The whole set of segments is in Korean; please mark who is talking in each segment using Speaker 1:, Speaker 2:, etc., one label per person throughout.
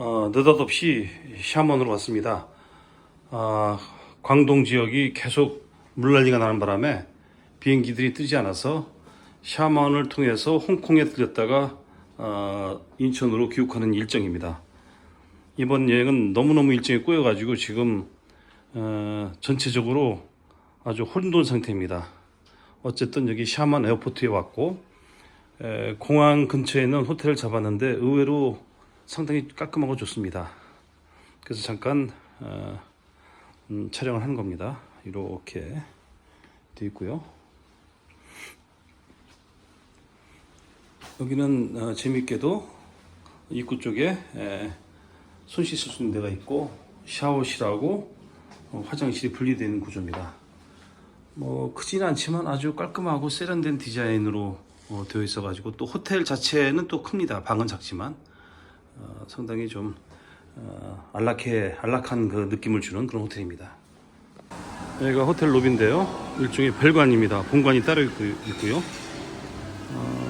Speaker 1: 어, 느닷없이 샤먼으로 왔습니다. 아, 광동 지역이 계속 물난리가 나는 바람에 비행기들이 뜨지 않아서 샤먼을 통해서 홍콩에 들렸다가 어, 인천으로 귀국하는 일정입니다. 이번 여행은 너무너무 일정이 꼬여가지고 지금 어, 전체적으로 아주 혼돈 상태입니다. 어쨌든 여기 샤먼 에어포트에 왔고 에, 공항 근처에 있는 호텔을 잡았는데 의외로 상당히 깔끔하고 좋습니다. 그래서 잠깐 어, 음, 촬영을 하는 겁니다. 이렇게 되어 있고요. 여기는 어, 재밌게도 입구 쪽에 에, 손 씻을 수 있는 데가 있고 샤워실하고 어, 화장실이 분리되어 있는 구조입니다. 뭐 크지는 않지만 아주 깔끔하고 세련된 디자인으로 어, 되어 있어 가지고 또 호텔 자체는 또 큽니다. 방은 작지만 어, 상당히 좀 어, 안락해 안락한 그 느낌을 주는 그런 호텔입니다. 여기가 호텔 로비인데요. 일종의 별관입니다. 본관이 따로 있고, 있고 요. 어,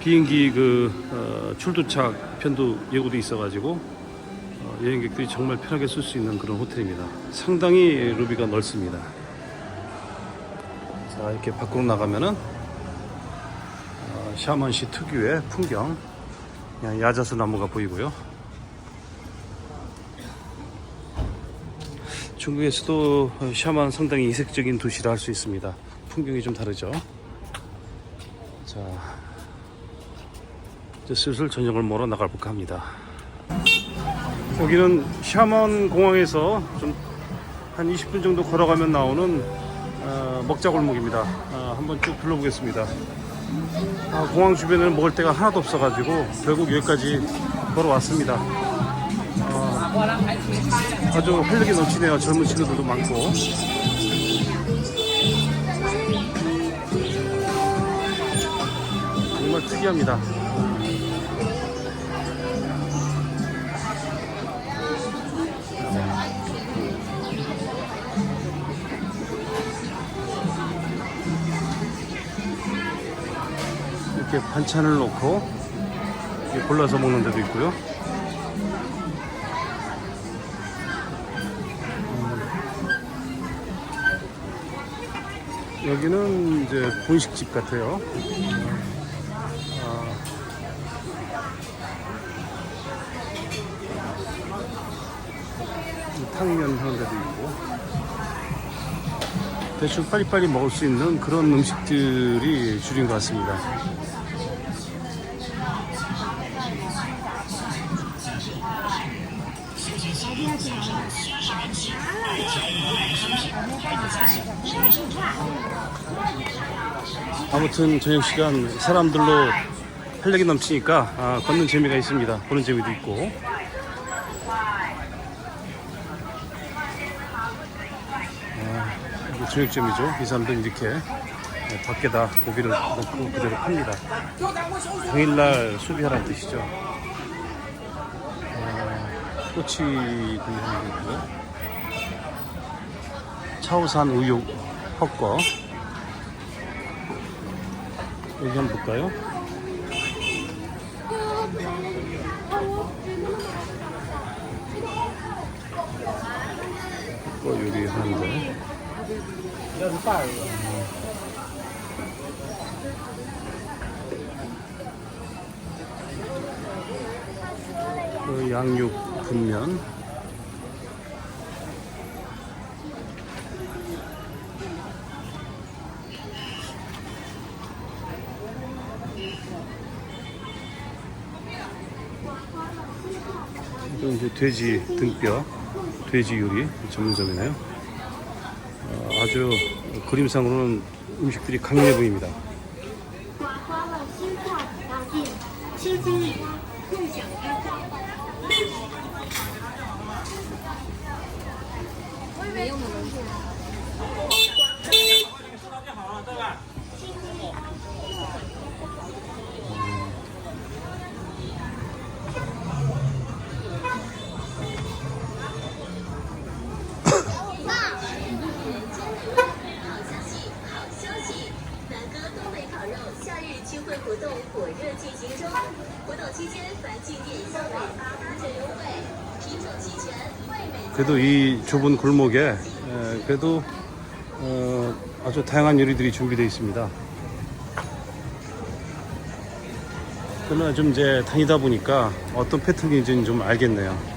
Speaker 1: 비행기 그 어, 출도착 편도 예고돼 있어가지고 어, 여행객들이 정말 편하게 쓸 수 있는 그런 호텔입니다. 상당히 로비가 넓습니다. 자 이렇게 밖으로 나가면은 어, 샤먼시 특유의 풍경, 야자수 나무가 보이고요. 중국에서도 샤먼 상당히 이색적인 도시라 할 수 있습니다. 풍경이 좀 다르죠. 자, 이제 슬슬 저녁을 먹으러 나갈까 합니다. 여기는 샤먼 공항에서 좀 한 20분 정도 걸어가면 나오는 어, 먹자골목입니다. 어, 한번 쭉 둘러보겠습니다. 아, 공항 주변에는 먹을 데가 하나도 없어가지고 결국 여기까지 걸어왔습니다. 어, 아주 활력이 넘치네요. 젊은 친구들도 많고. 정말 특이합니다. 이렇게 반찬을 이렇게 골라서 먹는 데도 있고요. 음. 여기는 이제 분식집 같아요. 아. 탕면 하는 데도 있고. 대충 빨리빨리 먹을 수 있는 그런 음식들이 줄인 것 같습니다. 아무튼 저녁 시간 사람들로 활력이 넘치니까 아, 걷는 재미가 있습니다. 보는 재미도 있고. 아, 저녁점이죠. 이 사람들 이렇게 네, 밖에다 고기를 넣고 그대로 팝니다. 당일날 수비하라는 뜻이죠. 아, 꼬치 등이 하나 있고요. 차오산 우유 헛거. 여기 한번 볼까요? 헛거 요리하는데. 그 양육 분면 이제 돼지 등뼈, 돼지 요리 전문점이네요. 어, 아주 그림상으로는 음식들이 강력해 보입니다.
Speaker 2: 南哥东北烤肉夏日聚会活动火热进行中，活动期间
Speaker 1: 그래도 이 좁은 골목에 에, 그래도 어, 아주 다양한 요리들이 준비되어 있습니다. 그러나 좀 이제 다니다 보니까 어떤 패턴인지는 좀 알겠네요.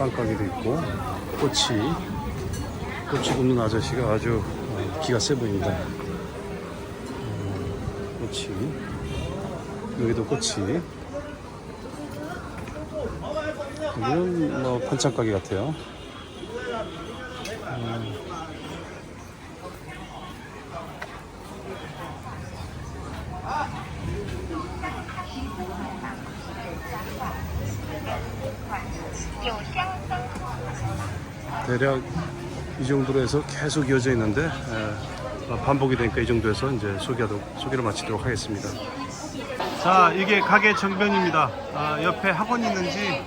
Speaker 1: 빵 가게도 있고 꼬치 꼬치 굽는 아저씨가 아주 어, 기가 세 보입니다. 음, 꼬치 여기도 꼬치 여기는 뭐 반찬 가게 같아요. 대략 이 정도로 해서 계속 이어져 있는데 에, 반복이 되니까 이 정도에서 이제 소개하도록, 소개를 마치도록 하겠습니다. 자, 이게 가게 정변입니다. 아, 옆에 학원이 있는지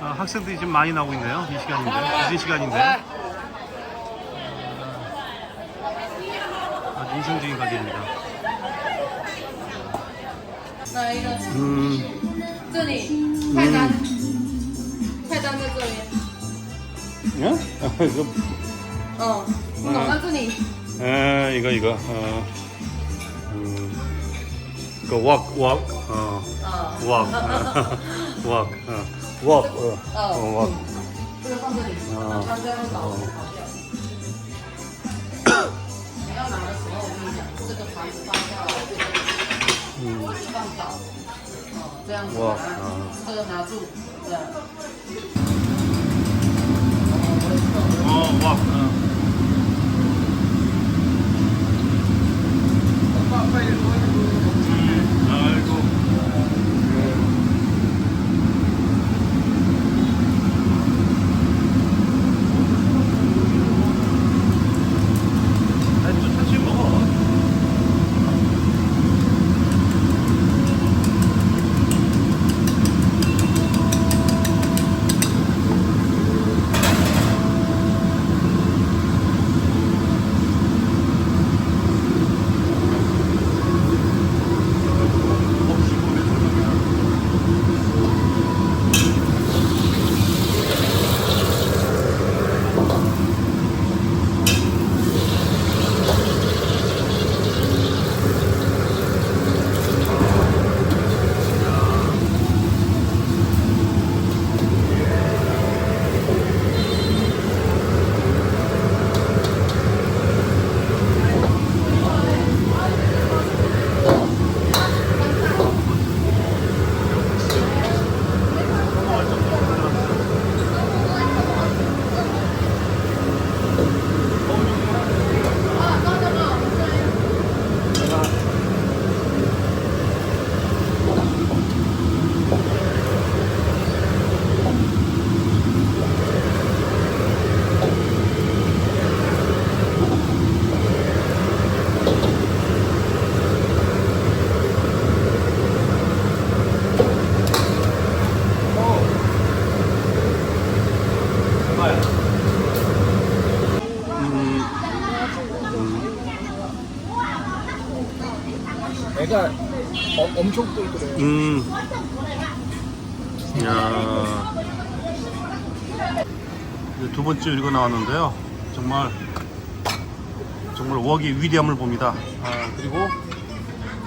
Speaker 1: 아, 학생들이 지금 많이 나오고 있네요. 이 시간인데, 늦은 시간인데. 아, 아주 인상적인 가게입니다.
Speaker 2: 哪一个？
Speaker 1: 음,
Speaker 2: 这里菜单，菜单在这里。
Speaker 1: 예? 아, 이거,
Speaker 2: 嗯，不懂在这里。
Speaker 1: 아, 이거, 이거, 어, 음, 그 웍, 웍, 어,
Speaker 2: 嗯，
Speaker 1: 웍, 어, 웍, 어, 웍, 어, 어, 웍.
Speaker 2: 这个放这里，
Speaker 1: 啊
Speaker 2: 它这样会倒跑掉。你要拿的时候，我跟你讲，这个盘子放下来，
Speaker 1: 嗯
Speaker 2: 放倒，哦，这样子
Speaker 1: 哇
Speaker 2: 拿
Speaker 1: 啊，
Speaker 2: 这个拿住，这样。
Speaker 1: 어, 웍,
Speaker 3: 엄청 똘똘해.
Speaker 1: 음. 야. 두 번째 요리가 나왔는데요. 정말 정말 웍의 위대함을 봅니다. 아, 그리고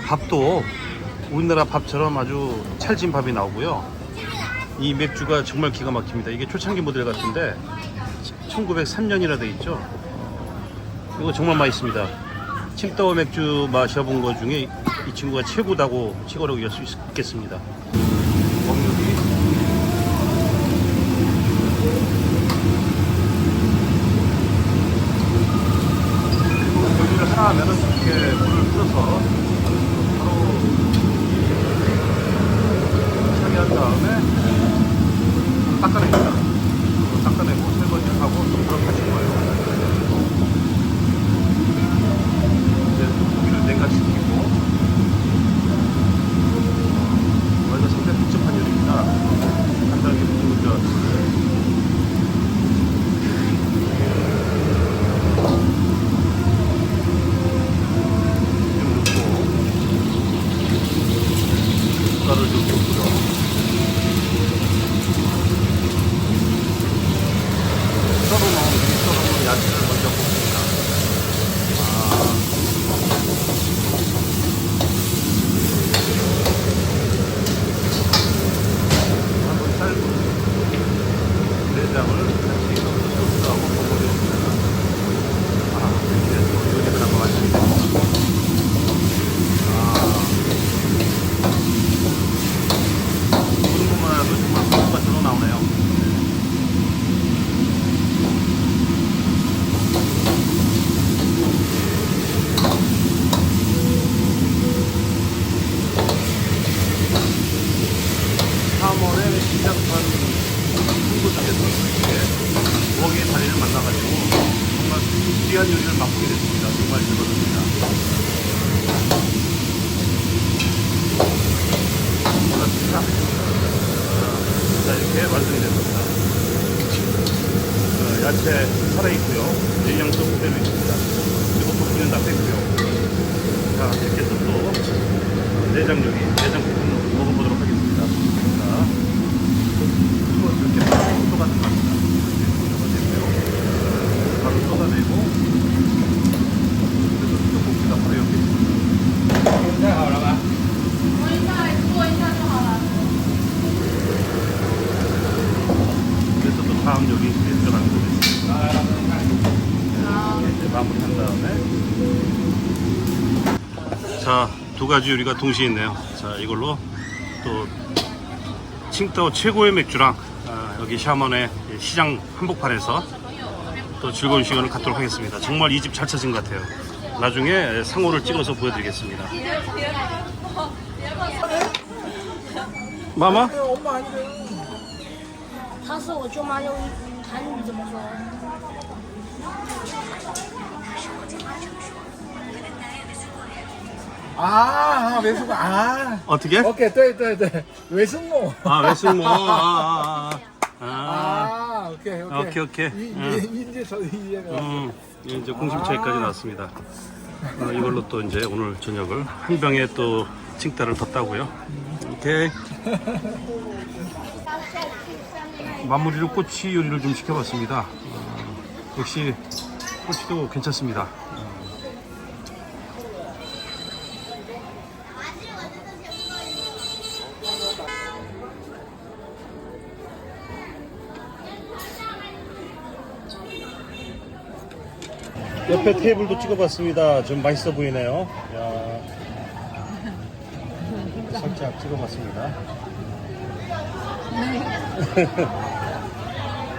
Speaker 1: 밥도 우리나라 밥처럼 아주 찰진 밥이 나오고요. 이 맥주가 정말 기가 막힙니다. 이게 초창기 모델 같은데 1903년이라 돼 있죠. 이거 정말 맛있습니다. 침따오 맥주 마셔본 것 중에 이 친구가 최고다고 최고라고 할수 있겠습니다. 여기를 하나 하면은 이렇게 물을 풀어서 바로 차게 한 다음에 닦아냅니다. 닦아내고 설거지를 하고 또 바로 가진 거예요. 이제 고기를 냉각시키고 완전 상당히 복잡한 요리입니다. 간단하게 묻은 저 귀한 요리를 맛보게 됐습니다. 정말 즐거웠습니다. 고맙습니다. 자, 이렇게 완성이 됐습니다. 어, 야채 살아있고요. 영양소 그대로 있습니다. 그리고 볶음면 다 뺐고요. 자, 이렇게 해서 또 어, 내장 요리, 내장 볶음 먹어보도록 하겠습니다. 자, 이거 이렇게 바로. 이렇게 쏟아내고요. 바로 쏟아내고 자, 두 가지 요리가 동시에 있네요. 자, 이걸로 또 칭따오 최고의 맥주랑 아, 여기 샤먼의 시장 한복판에서 또 즐거운 시간을 갖도록 하겠습니다. 정말 이 집 잘 찾은 것 같아요. 나중에 상호를 찍어서 보여드리겠습니다. 마마?
Speaker 3: 엄마 아니래.
Speaker 4: 他是我舅妈用韩语怎么说？
Speaker 3: 아, 아 외숙모. 아.
Speaker 1: 어떻게?
Speaker 3: 오케이, 또, 또, 또. 외숙모.
Speaker 1: 아 외숙모. 아, 아, 아. 아.
Speaker 3: 아, 오케이, 오케이.
Speaker 1: 오케이, 오케이.
Speaker 3: 이,
Speaker 1: 아.
Speaker 3: 이, 이제 저 이해가 왔어.
Speaker 1: 음, 이제 공식처에까지 나왔습니다. 어, 이걸로 또 이제 오늘 저녁을 한 병에 또 칭따를 뒀다고요. 오케이. 마무리로 꼬치 요리를 좀 시켜봤습니다. 어, 역시 꼬치도 괜찮습니다. 옆에 테이블도 찍어봤습니다. 좀 맛있어 보이네요. 야. 살짝 찍어봤습니다.